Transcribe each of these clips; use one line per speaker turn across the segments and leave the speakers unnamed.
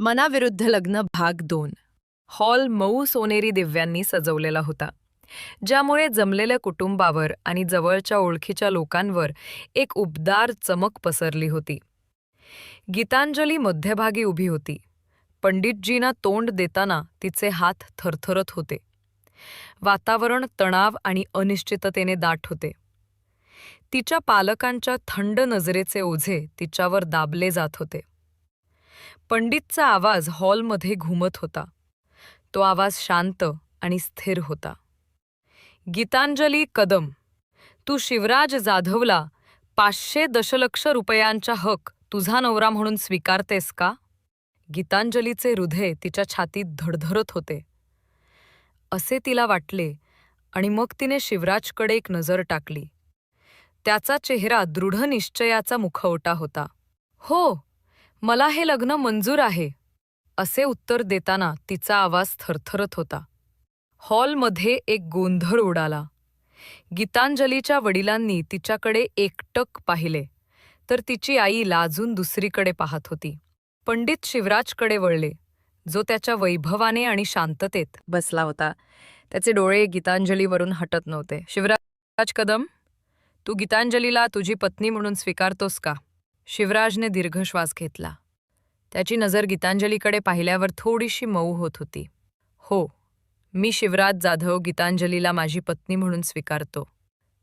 मनाविरुद्ध लग्न भाग दोन.
हॉल मऊ सोनेरी दिव्यांनी सजवलेला होता. ज्यामुळे जमलेल्या कुटुंबावर आणि जवळच्या ओळखीच्या लोकांवर एक उबदार चमक पसरली होती. गीतांजली मध्यभागी उभी होती. पंडितजींना तोंड देताना तिचे हात थरथरत होते. वातावरण तणाव आणि अनिश्चिततेने दाट होते. तिच्या पालकांच्या थंड नजरेचे ओझे तिच्यावर दाबले जात होते. पंडितचा आवाज हॉलमध्ये घुमत होता. तो आवाज शांत आणि स्थिर होता. गीतांजली कदम तू शिवराज जाधवला पाचशे दशलक्ष रुपयांचा हक तुझा नवरा म्हणून स्वीकारतेस का? गीतांजलीचे हृदय तिच्या छातीत धडधडत होते. असे तिला वाटले आणि मग तिने शिवराजकडे एक नजर टाकली. त्याचा चेहरा दृढ निश्चयाचा मुखवटा होता. हो मला हे लग्न मंजूर आहे असे उत्तर देताना तिचा आवाज थरथरत होता. हॉलमध्ये एक गोंधळ उडाला. गीतांजलीच्या वडिलांनी तिच्याकडे एकटक पाहिले तर तिची आई लाजून दुसरीकडे पाहत होती. पंडित शिवराजकडे वळले जो त्याच्या वैभवाने आणि शांततेत बसला होता. त्याचे डोळे गीतांजलीवरून हटत नव्हते. शिवराज कदम तू गीतांजलीला तुझी पत्नी म्हणून स्वीकारतोस का? शिवराजने दीर्घ श्वास घेतला. त्याची नजर गीतांजलीकडे पाहिल्यावर थोडीशी मऊ होत होती. हो मी शिवराज जाधव गीतांजलीला माझी पत्नी म्हणून स्वीकारतो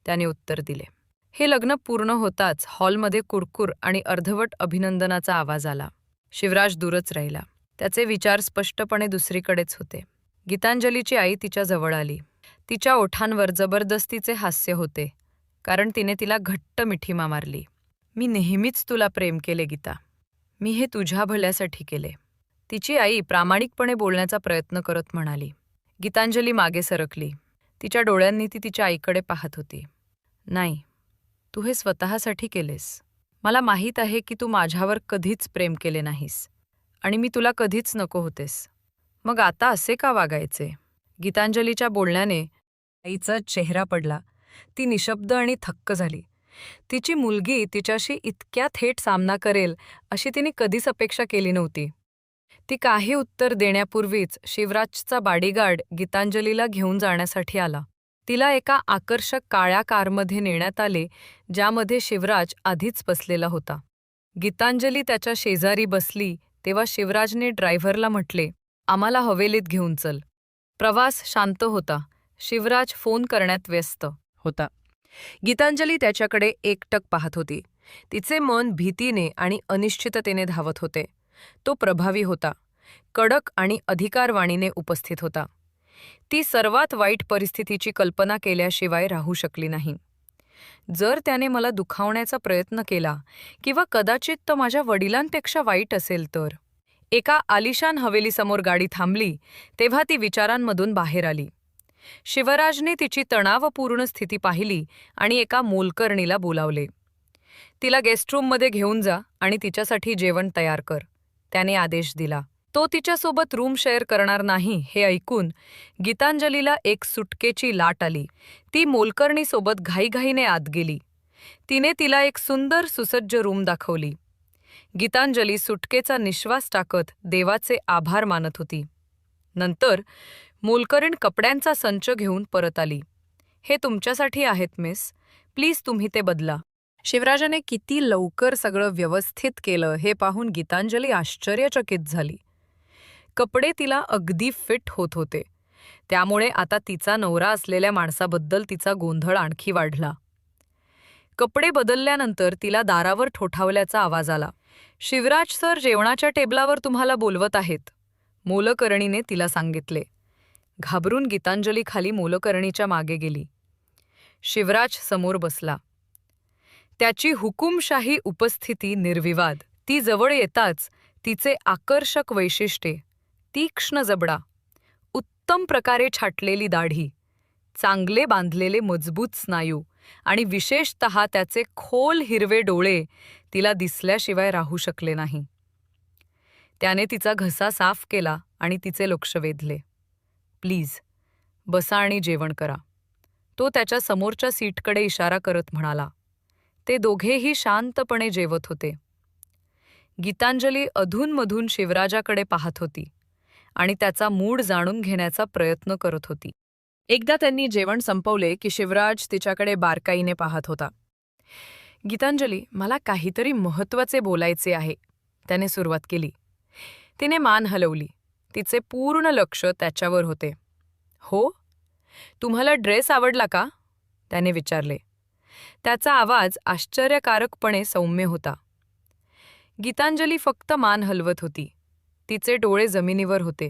त्याने उत्तर दिले. हे लग्न पूर्ण होताच हॉलमध्ये कुरकुर आणि अर्धवट अभिनंदनाचा आवाज आला. शिवराज दूरच राहिला. त्याचे विचार स्पष्टपणे दुसरीकडेच होते. गीतांजलीची आई तिच्या जवळ आली. तिच्या ओठांवर जबरदस्तीचे हास्य होते कारण तिने तिला घट्ट मिठीमा मारली. मी नेहमीच तुला प्रेम केले गीता. मी हे तुझ्या भल्यासाठी केले. तिची आई प्रामाणिकपणे बोलण्याचा प्रयत्न करत म्हणाली. गीतांजली मागे सरकली. तिच्या डोळ्यांनी ती तिच्या आईकडे पाहत होती. नाही तू हे स्वतःसाठी केलेस. मला माहीत आहे की तू माझ्यावर कधीच प्रेम केले नाहीस आणि मी तुला कधीच नको होतेस. मग आता असे का वागायचे? गीतांजलीच्या बोलण्याने आईचा चेहरा पडला. ती निशब्द आणि थक्क झाली. तिची मुलगी तिच्याशी इतक्या थेट सामना करेल अशी तिने कधीच अपेक्षा केली नव्हती. ती काही उत्तर देण्यापूर्वीच शिवराजचा बाडीगार्ड गीतांजलीला घेऊन जाण्यासाठी आला. तिला एका आकर्षक काळ्या कारमध्ये नेण्यात आले ज्यामध्ये शिवराज आधीच बसलेला होता. गीतांजली त्याच्या शेजारी बसली तेव्हा शिवराजने ड्रायव्हरला म्हटले आम्हाला हवेलीत घेऊन चल. प्रवास शांत होता. शिवराज फोन करण्यात व्यस्त. होता. गीतांजली त्याच्याकडे एकटक पाहत होती. तिचे मन भीतीने आणि अनिश्चिततेने धावत होते. तो प्रभावी होता. कडक आणि अधिकारवाणीने उपस्थित होता. ती सर्वात वाईट परिस्थितीची कल्पना केल्याशिवाय राहू शकली नाही. जर त्याने मला दुखावण्याचा प्रयत्न केला किंवा कदाचित तो माझ्या वडिलांपेक्षा वाईट असेल तर. एका आलिशान हवेलीसमोर गाडी थांबली तेव्हा ती विचारांमधून बाहेर आली. शिवराजने तिची तणावपूर्ण स्थिती पाहिली आणि एका मोलकर्णीला बोलावले. तिला गेस्टरूममध्ये घेऊन जा आणि तिच्यासाठी जेवण तयार कर त्याने आदेश दिला. तो तिच्यासोबत रूम शेअर करणार नाही हे ऐकून गीतांजलीला एक सुटकेची लाट आली. ती मोलकर्णीसोबत घाईघाईने आत गेली. तिने तिला एक सुंदर सुसज्ज रूम दाखवली. गीतांजली सुटकेचा निश्वास टाकत देवाचे आभार मानत होती. नंतर मोलकरीण कपड्यांचा संच घेऊन परत आली. हे तुमच्यासाठी आहेत मिस. प्लीज तुम्ही ते बदला. शिवराजाने किती लवकर सगळं व्यवस्थित केलं हे पाहून गीतांजली आश्चर्यचकित झाली. कपडे तिला अगदी फिट होत होते. त्यामुळे आता तिचा नवरा असलेल्या माणसाबद्दल तिचा गोंधळ आणखी वाढला. कपडे बदलल्यानंतर तिला दारावर ठोठावल्याचा आवाज आला. शिवराज सर जेवणाच्या टेबलावर तुम्हाला बोलवत आहेत मोलकर्णीने तिला सांगितले. घाबरून गीतांजली खाली मोलकर्णीच्या मागे गेली. शिवराज समोर बसला. त्याची हुकुमशाही उपस्थिती निर्विवाद. ती जवळ येताच तिचे आकर्षक वैशिष्ट्ये. तीक्ष्ण जबडा. उत्तम प्रकारे छाटलेली दाढी. चांगले बांधलेले मजबूत स्नायू. आणि विशेषत त्याचे खोल हिरवे डोळे तिला दिसल्याशिवाय राहू शकले नाही. त्याने तिचा घसा साफ केला आणि तिचे लक्ष वेधले. प्लीज. बसा आणि जेवण करा. तो त्याच्या समोरच्या सीटकडे इशारा करत म्हणाला. ते दोघेही शांतपणे जेवत होते. गीतांजली अधूनमधून शिवराजाकडे पाहत होती आणि त्याचा मूड जाणून घेण्याचा प्रयत्न करत होती.
एकदा त्यांनी जेवण संपवले की शिवराज तिच्याकडे बारकाईने पाहत होता. गीतांजली मला काहीतरी महत्त्वाचे बोलायचे आहे. त्याने सुरुवात केली. तिने मान हलवली. तिचे पूर्ण लक्ष त्याच्यावर होते. हो? तुम्हाला ड्रेस आवडला का? त्याने विचारले. त्याचा आवाज आश्चर्यकारकपणे सौम्य होता. गीतांजली फक्त मान हलवत होती. तिचे डोळे जमिनीवर होते.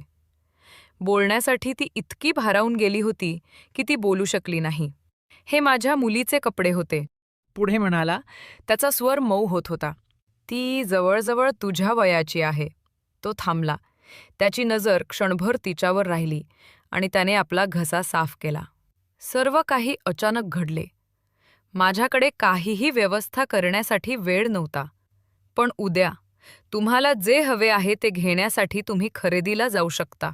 बोलण्यासाठी ती इतकी भारावून गेली होती की ती बोलू शकली नाही. हे माझ्या मुलीचे कपडे होते. पुढे म्हणाला त्याचा स्वर मऊ होत होता. ती जवळजवळ तुझ्या वयाची आहे. तो थांबला. त्याची नजर क्षणभर तिच्यावर राहिली आणि त्याने आपला घसा साफ केला. सर्व काही अचानक घडले. माझ्याकडे काहीही व्यवस्था करण्यासाठी वेळ नव्हता. पण उद्या तुम्हाला जे हवे आहे ते घेण्यासाठी तुम्ही खरेदीला जाऊ शकता.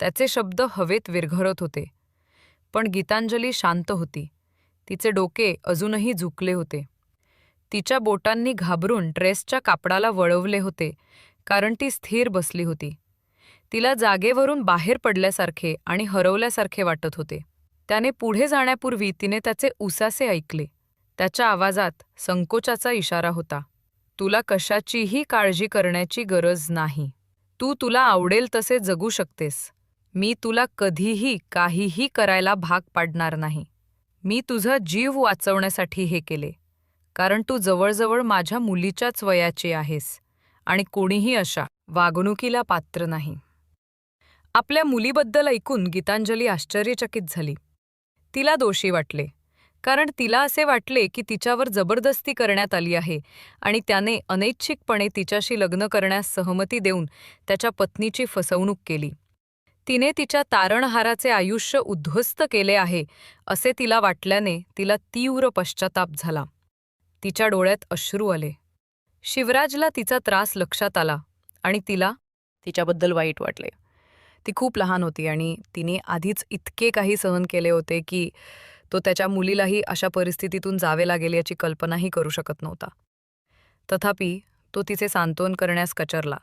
त्याचे शब्द हवेत विरघळत होते. पण गीतांजली शांत होती. तिचे डोके अजूनही झुकले होते. तिच्या बोटांनी घाबरून ड्रेसच्या कापडाला वळवले होते कारण ती स्थिर बसली होती. तिला जागेवरून बाहेर पडल्यासारखे आणि हरवल्यासारखे वाटत होते. त्याने पुढे जाण्यापूर्वी तिने त्याचे उसासे ऐकले. त्याच्या आवाजात संकोचाचा इशारा होता. तुला कशाचीही काळजी करण्याची गरज नाही. तू तुला आवडेल तसे जगू शकतेस. मी तुला कधीही काहीही करायला भाग पाडणार नाही. मी तुझा जीव वाचवण्यासाठी हे केले. कारण तू जवळजवळ माझ्या मुलीच्याच वयाची आहेस आणि कोणीही अशा वागणुकीला पात्र नाही. आपल्या मुलीबद्दल ऐकून गीतांजली आश्चर्यचकित झाली. तिला दोषी वाटले कारण तिला असे वाटले की तिच्यावर जबरदस्ती करण्यात आली आहे आणि त्याने अनैच्छिकपणे तिच्याशी लग्न करण्यास सहमती देऊन त्याच्या पत्नीची फसवणूक केली. तिने तिच्या तारणहाराचे आयुष्य उद्ध्वस्त केले आहे असे तिला वाटल्याने तिला तीव्र पश्चाताप झाला. तिच्या डोळ्यात अश्रू आले. शिवराजला तिचा त्रास लक्षात आला आणि तिला तिच्याबद्दल वाईट वाटले. ती खूप लहान होती आणि तिने आधीच इतके काही सहन केले होते की तो त्याच्या मुलीलाही अशा परिस्थितीतून जावे लागेल याची कल्पनाही करू शकत नव्हता. तथापि तो तिचे सांत्वन करण्यास कचरला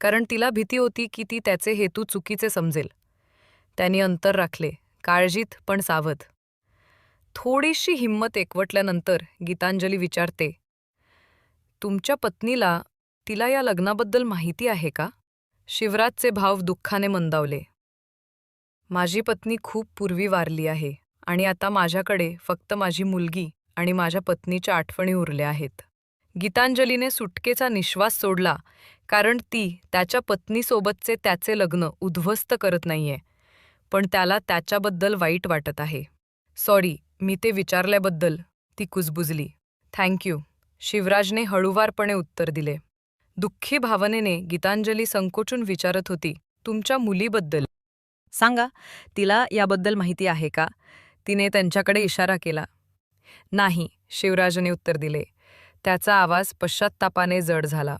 कारण तिला भीती होती की ती त्याचे हेतू चुकीचे समजेल. त्यांनी अंतर राखले काळजीत पण सावध. थोडीशी हिंमत एकवटल्यानंतर गीतांजली विचारते तुमच्या पत्नीला तिला या लग्नाबद्दल माहिती आहे का? शिवराजचे भाव दुःखाने मंदावले. माझी पत्नी खूप पूर्वी वारली आहे आणि आता माझ्याकडे फक्त माझी मुलगी आणि माझ्या पत्नीच्या आठवणी उरल्या आहेत. गीतांजलीने सुटकेचा निश्वास सोडला कारण ती त्याच्या पत्नीसोबतचे त्याचे लग्न उद्ध्वस्त करत नाहीये पण त्याला त्याच्याबद्दल वाईट वाटत आहे. सॉरी मी ते विचारल्याबद्दल ती कुजबुजली. थँक्यू. शिवराजने हळुवारपणे उत्तर दिले. दुःखी भावनेने गीतांजली संकोचून विचारत होती तुमच्या मुलीबद्दल. सांगा तिला याबद्दल माहिती आहे का? तिने त्यांच्याकडे इशारा केला. नाही शिवराजने उत्तर दिले. त्याचा आवाज पश्चात्तापाने जड झाला.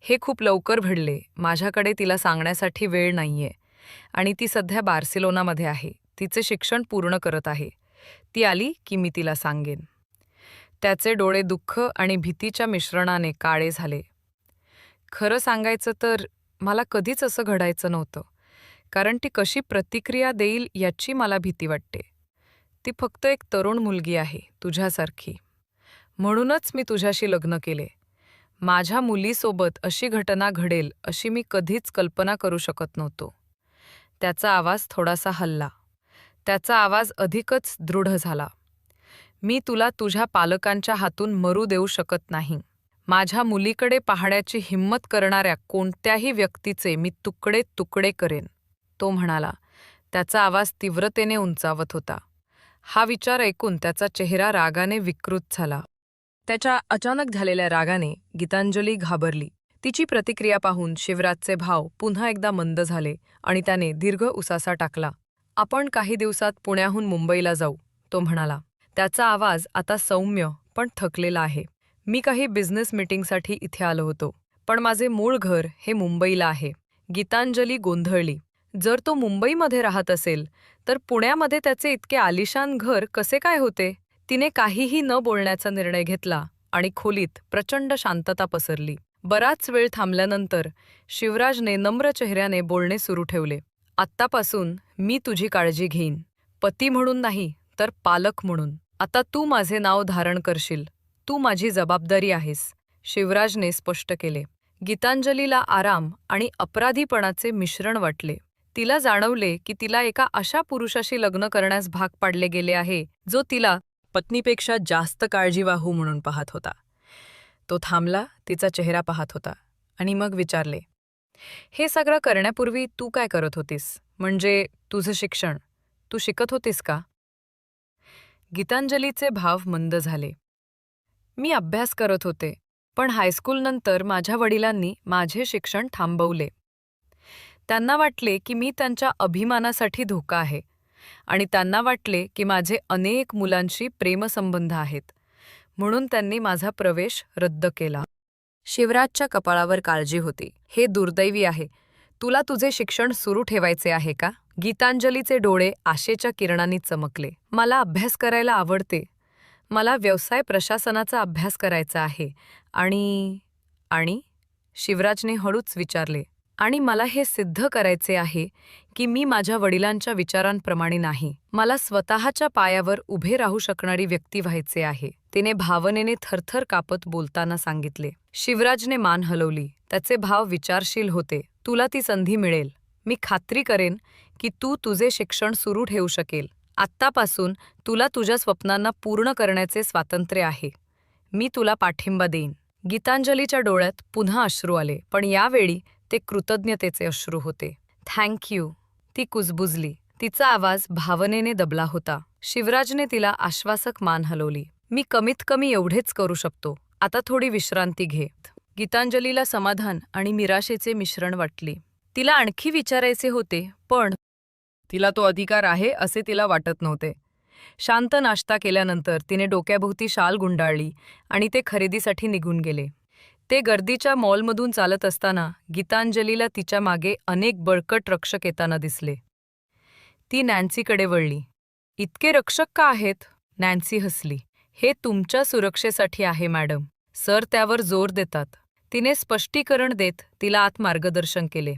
हे खूप लवकर घडले. माझ्याकडे तिला सांगण्यासाठी वेळ नाहीये. आणि ती सध्या बार्सिलोनामध्ये आहे. तिचे शिक्षण पूर्ण करत आहे. ती आली की मी तिला सांगेन. त्याचे डोळे दुःख आणि भीतीच्या मिश्रणाने काळे झाले. खरं सांगायचं तर मला कधीच असं घडायचं नव्हतं. कारण ती कशी प्रतिक्रिया देईल याची मला भीती वाटते. ती फक्त एक तरुण मुलगी आहे तुझ्यासारखी. म्हणूनच मी तुझ्याशी लग्न केले. माझ्या मुलीसोबत अशी घटना घडेल अशी मी कधीच कल्पना करू शकत नव्हतो. त्याचा आवाज थोडासा हल्ला. त्याचा आवाज अधिकच दृढ झाला. मी तुला तुझ्या पालकांच्या हातून मरू देऊ शकत नाही. माझ्या मुलीकडे पाहण्याची हिंमत करणाऱ्या कोणत्याही व्यक्तीचे मी तुकडे तुकडे करेन. तो म्हणाला. त्याचा आवाज तीव्रतेने उंचावत होता. हा विचार ऐकून त्याचा चेहरा रागाने विकृत झाला. त्याच्या अचानक झालेल्या रागाने गीतांजली घाबरली. तिची प्रतिक्रिया पाहून शिवराजचे भाव पुन्हा एकदा मंद झाले आणि त्याने दीर्घ उसासा टाकला. आपण काही दिवसात पुण्याहून मुंबईला जाऊ तो म्हणाला. त्याचा आवाज आता सौम्य पण थकलेला आहे. मी काही बिझनेस मीटिंगसाठी इथे आलो होतो पण माझे मूळ घर हे मुंबईला आहे. गीतांजली गोंधळली. जर तो मुंबईमध्ये राहत असेल तर पुण्यामध्ये त्याचे इतके आलिशान घर कसे काय होते? तिने काहीही न बोलण्याचा निर्णय घेतला आणि खोलीत प्रचंड शांतता पसरली. बराच वेळ थांबल्यानंतर शिवराजने नम्र चेहऱ्याने बोलणे सुरू ठेवले. आत्तापासून मी तुझी काळजी घेईन. पती म्हणून नाही तर पालक म्हणून. आता तू माझे नाव धारण करशील. तू माझी जबाबदारी आहेस शिवराजने स्पष्ट केले. गीतांजलीला आराम आणि अपराधीपणाचे मिश्रण वाटले. तिला जाणवले की तिला एका अशा पुरुषाशी लग्न करण्यास भाग पाडले गेले आहे जो तिला पत्नीपेक्षा जास्त काळजीवाहू म्हणून पाहत होता. तो थांबला तिचा चेहरा पाहत होता आणि मग विचारले हे सगळं करण्यापूर्वी तू काय करत होतीस? म्हणजे तुझं शिक्षण? तू शिकत होतीस का? गीतांजलीचे भाव मंद झाले. मी अभ्यास करत होते पण हायस्कूलनंतर माझ्या वडिलांनी माझे शिक्षण थांबवले. त्यांना वाटले की मी त्यांच्या अभिमानासाठी धोका आहे आणि त्यांना वाटले की माझे अनेक मुलांशी प्रेमसंबंध आहेत म्हणून त्यांनी माझा प्रवेश रद्द केला. शिवराजच्या कपाळावर काळजी होती. हे दुर्दैवी आहे. तुला तुझे शिक्षण सुरू ठेवायचे आहे का? गीतांजलीचे डोळे आशेच्या किरणांनी चमकले. मला अभ्यास करायला आवडते. मला व्यवसाय प्रशासनाचा अभ्यास करायचा आहे आणि आणि शिवराजने हळूच विचारले आणि मला हे सिद्ध करायचे आहे की मी माझ्या वडिलांच्या विचारांप्रमाणे नाही. मला स्वतःच्या पायावर उभे राहू शकणारी व्यक्ती व्हायचे आहे. तिने भावनेने थरथर कापत बोलताना सांगितले. शिवराजने मान हलवली. त्याचे भाव विचारशील होते. तुला ती संधी मिळेल. मी खात्री करेन की तू तुझे शिक्षण सुरू ठेवू शकेल. आत्तापासून तुला तुझ्या स्वप्नांना पूर्ण करण्याचे स्वातंत्र्य आहे. मी तुला पाठिंबा देईन. गीतांजलीच्या डोळ्यात पुन्हा अश्रू आले पण यावेळी ते कृतज्ञतेचे अश्रू होते. थँक यू ती कुजबुजली. तिचा आवाज भावनेने दबला होता. शिवराजने तिला आश्वासक मान हलवली. मी कमीत कमी एवढेच करू शकतो. आता थोडी विश्रांती घे. गीतांजलीला समाधान आणि निराशेचे मिश्रण वाटले. तिला आणखी विचारायचे होते पण तिला तो अधिकार आहे असे तिला वाटत नव्हते. शांत नाश्ता केल्यानंतर तिने डोक्याभोवती शाल गुंडाळली आणि ते खरेदीसाठी निघून गेले. ते गर्दीच्या मॉलमधून चालत असताना गीतांजलीला तिच्यामागे अनेक बळकट रक्षक येताना दिसले. ती नॅन्सीकडे वळली. इतके रक्षक का आहेत? नॅन्सी हसली. हे तुमच्या सुरक्षेसाठी आहे मॅडम. सर त्यावर जोर देतात. तिने स्पष्टीकरण देत तिला आत मार्गदर्शन केले.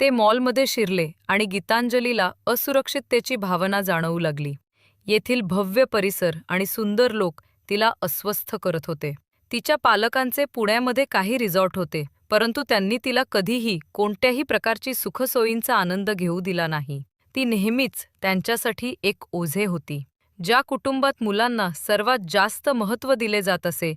ते मॉलमध्ये शिरले आणि गीतांजलीला असुरक्षिततेची भावना जाणवू लागली. येथील भव्य परिसर आणि सुंदर लोक तिला अस्वस्थ करत होते. तिच्या पालकांचे पुण्यामध्ये काही रिसॉर्ट होते परंतु त्यांनी तिला कधीही कोणत्याही प्रकारची सुखसोयींचा आनंद घेऊ दिला नाही. ती नेहमीच त्यांच्यासाठी एक ओझे होती. ज्या कुटुंबात मुलांना सर्वात जास्त महत्त्व दिले जात असे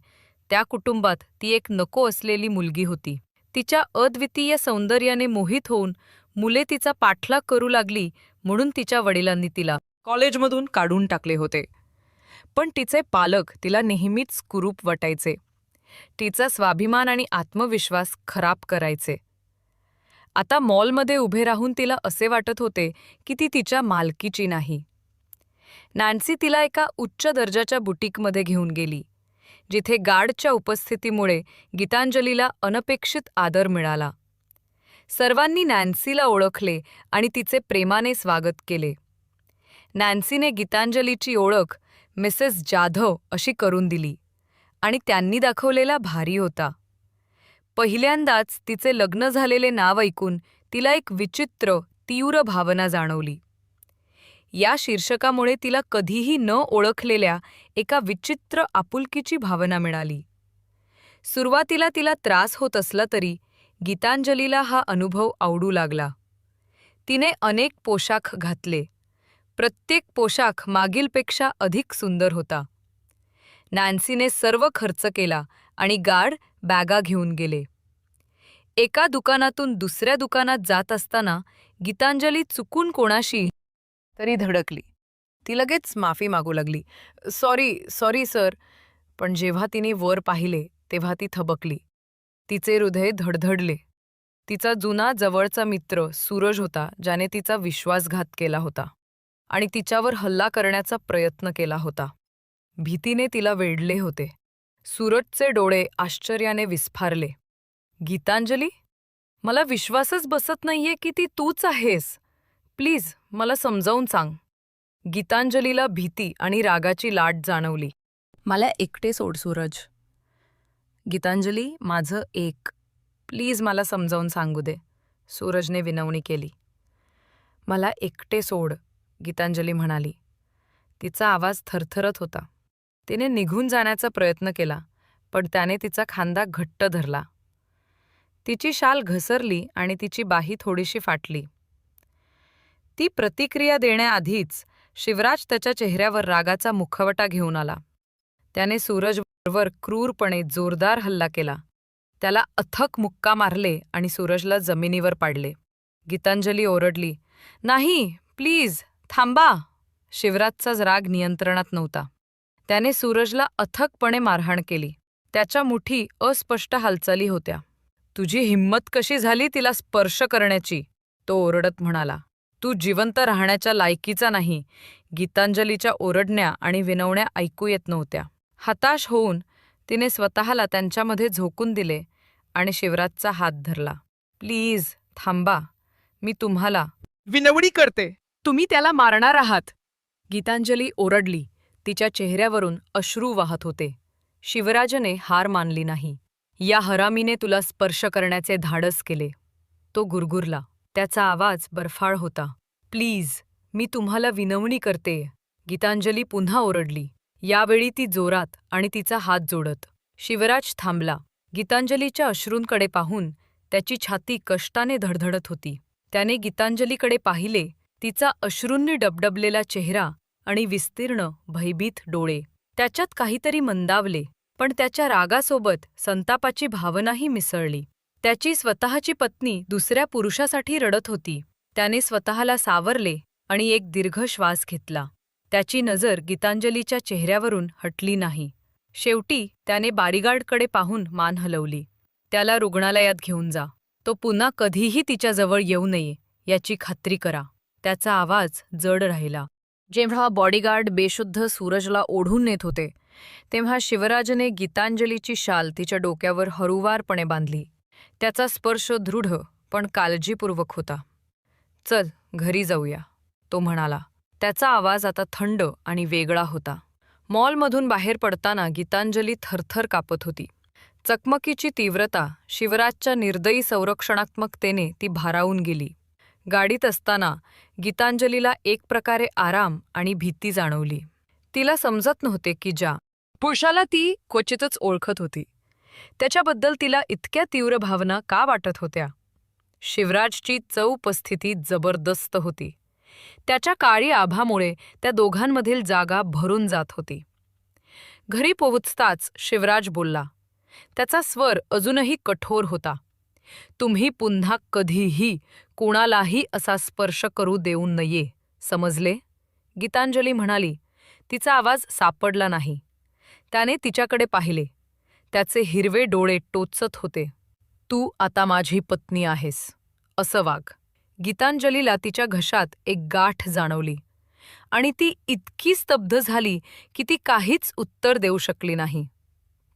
त्या कुटुंबात ती एक नको असलेली मुलगी होती. तिच्या अद्वितीय सौंदर्याने मोहित होऊन मुले तिचा पाठलाग करू लागली म्हणून तिच्या वडिलांनी तिला कॉलेजमधून काढून टाकले होते. पण तिचे पालक तिला नेहमीच कुरूप वाटायचे. तिचा स्वाभिमान आणि आत्मविश्वास खराब करायचे. आता मॉलमध्ये उभे राहून तिला असे वाटत होते की ती तिच्या मालकीची नाही. नॅन्सी तिला एका उच्च दर्जाच्या बुटीकमध्ये घेऊन गेली. जिथे गार्डच्या उपस्थितीमुळे गीतांजलीला अनपेक्षित आदर मिळाला. सर्वांनी नॅन्सीला ओळखले आणि तिचे प्रेमाने स्वागत केले. नॅन्सीने गीतांजलीची ओळख मिसेस जाधव अशी करून दिली आणि त्यांनी दाखवलेला भारी होता. पहिल्यांदाच तिचे लग्न झालेले नाव ऐकून तिला एक विचित्र तीव्र भावना जाणवली. या शीर्षकामुळे तिला कधीही न ओळखलेल्या एका विचित्र आपुलकीची भावना मिळाली. सुरुवातीला तिला त्रास होत असला तरी गीतांजलीला हा अनुभव आवडू लागला. तिने अनेक पोशाख घातले. प्रत्येक पोशाख मागीलपेक्षा अधिक सुंदर होता. नॅन्सीने सर्व खर्च केला आणि गार्ड बॅगा घेऊन गेले. एका दुकानातून दुसऱ्या दुकानात जात असताना गीतांजली चुकून कोणाशी तरी धडकली. ती लगेच माफी मागू लागली. Sorry sorry sir. पण जेव्हा तिने वर पाहिले तेव्हा ती थबकली. तिचे हृदय धडधडले. तिचा जुना जवळचा मित्र सूरज होता ज्याने तिचा विश्वासघात केला होता आणि तिच्यावर हल्ला करण्याचा प्रयत्न केला होता. भीतीने तिला वेढले होते. सूरजचे डोळे आश्चर्याने विस्फारले. गीतांजली मला विश्वासच बसत नाहीये की ती तूच आहेस. प्लीज मला समजावून सांग. गीतांजलीला भीती आणि रागाची लाट जाणवली. मला एकटे सोड सूरज. गीतांजली माझं एक. प्लीज मला समजावून सांगू दे. सूरजने विनवणी केली. मला एकटे सोड गीतांजली म्हणाली. तिचा आवाज थरथरत होता. तिने निघून जाण्याचा प्रयत्न केला पण त्याने तिचा खांदा घट्ट धरला. तिची शाल घसरली आणि तिची बाही थोडीशी फाटली. ती प्रतिक्रिया देण्याआधीच शिवराज त्याच्या चेहऱ्यावर रागाचा मुखवटा घेऊन आला. त्याने सूरजवर क्रूरपणे जोरदार हल्ला केला. त्याला अथक मुक्का मारले आणि सूरजला जमिनीवर पाडले. गीतांजली ओरडली नाही प्लीज थांबा. शिवराजचा राग नियंत्रणात नव्हता. त्याने सूरजला अथकपणे मारहाण केली. त्याच्या मुठी अस्पष्ट हालचाली होत्या. तुझी हिंमत कशी झाली तिला स्पर्श करण्याची? तो ओरडत म्हणाला. तू जिवंत राहण्याच्या लायकीचा नाही. गीतांजलीच्या ओरडण्या आणि विनवण्या ऐकू येत नव्हत्या. हताश होऊन तिने स्वतःला त्यांच्यामध्ये झोकून दिले आणि शिवराजचा हात धरला. प्लीज थांबा. मी तुम्हाला
विनवणी करते.
तुम्ही त्याला मारणार आहात. गीतांजली ओरडली. तिच्या चेहऱ्यावरून अश्रू वाहत होते. शिवराजने हार मानली नाही. या हरामीने तुला स्पर्श करण्याचे धाडस केले. तो गुरगुरला. त्याचा आवाज बर्फाळ होता. प्लीज मी तुम्हाला विनवणी करते. गीतांजली पुन्हा ओरडली. यावेळी ती जोरात आणि तिचा हात जोडत. शिवराज थांबला. गीतांजलीच्या अश्रूंकडे पाहून त्याची छाती कष्टाने धडधडत होती. त्याने गीतांजलीकडे पाहिले तिचा अश्रूंनी डबडबलेला चेहरा आणि विस्तीर्ण भयभीत डोळे. त्याच्यात काहीतरी मंदावले पण त्याच्या रागासोबत संतापाची भावनाही मिसळली. त्याची स्वतःची पत्नी दुसऱ्या पुरुषासाठी रडत होती. त्याने स्वतःला सावरले आणि एक दीर्घ श्वास घेतला. त्याची नजर गीतांजलीच्या चेहऱ्यावरून हटली नाही. शेवटी त्याने बारीगार्डकडे पाहून मान हलवली. त्याला रुग्णालयात घेऊन जा. तो पुन्हा कधीही तिच्याजवळ येऊ नये याची खात्री करा. त्याचा आवाज जड राहिला. जेव्हा बॉडीगार्ड बेशुद्ध सूरजला ओढून नेत होते तेव्हा शिवराजने गीतांजलीची शाल तिच्या डोक्यावर हरुवारपणे बांधली. त्याचा स्पर्श दृढ पण काळजीपूर्वक होता. चल घरी जाऊया तो म्हणाला. त्याचा आवाज आता थंड आणि वेगळा होता. मॉलमधून बाहेर पडताना गीतांजली थरथर कापत होती. चकमकीची तीव्रता शिवराजच्या निर्दयी संरक्षणात्मकतेने ती भारावून गेली. गाडीत असताना गीतांजलीला एक प्रकारे आराम आणि भीती जाणवली. तिला समजत नव्हते की ज्या पुरुषाला ती क्वचितच ओळखत होती. त्याच्याबद्दल तिला इतक्या तीव्र भावना का वाटत होत्या? शिवराजची चौपस्थिती जबरदस्त होती. त्याच्या काळी आभामुळे त्या दोघांमधील जागा भरून जात होती. घरी पोहोचताच शिवराज बोलला त्याचा स्वर अजूनही कठोर होता. तुम्ही पुन्हा कधीही कोणालाही असा स्पर्श करू देऊ नये समजले? गीतांजली म्हणाली तिचा आवाज सापडला नाही. त्याने तिच्याकडे पाहिले. त्याचे हिरवे डोळे टोचत होते. तू आता माझी पत्नी आहेस असं वाघ. गीतांजलीला तिच्या घशात एक गाठ जाणवली. आणि ती इतकी स्तब्ध झाली की ती काहीच उत्तर देऊ शकली नाही.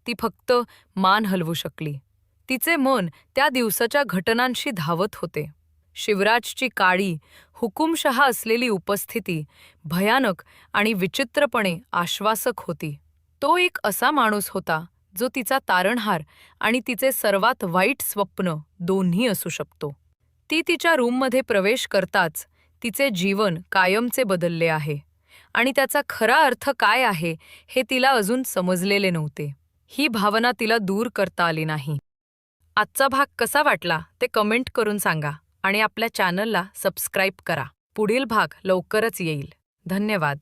ती फक्त मान हलवू शकली. तिचे मन त्या दिवसाच्या घटनांशी धावत होते. शिवराजची काळी हुकुमशहा असलेली उपस्थिती भयानक आणि विचित्रपणे आश्वासक होती. तो एक असा माणूस होता जो तिचा तारणहार आणि तिचे सर्वात वाईट स्वप्न दोन्ही असू शकतो. ती तिच्या रूममध्ये प्रवेश करताच तिचे जीवन कायमचे बदलले आहे. आणि त्याचा खरा अर्थ काय आहे हे तिला अजून समजलेले नव्हते. ही भावना तिला दूर करता आली नाही. आजचा भाग कसा वाटला ते कमेंट करून सांगा आणि आपल्या चॅनलला सबस्क्राईब करा. पुढील भाग लवकरच येईल. धन्यवाद.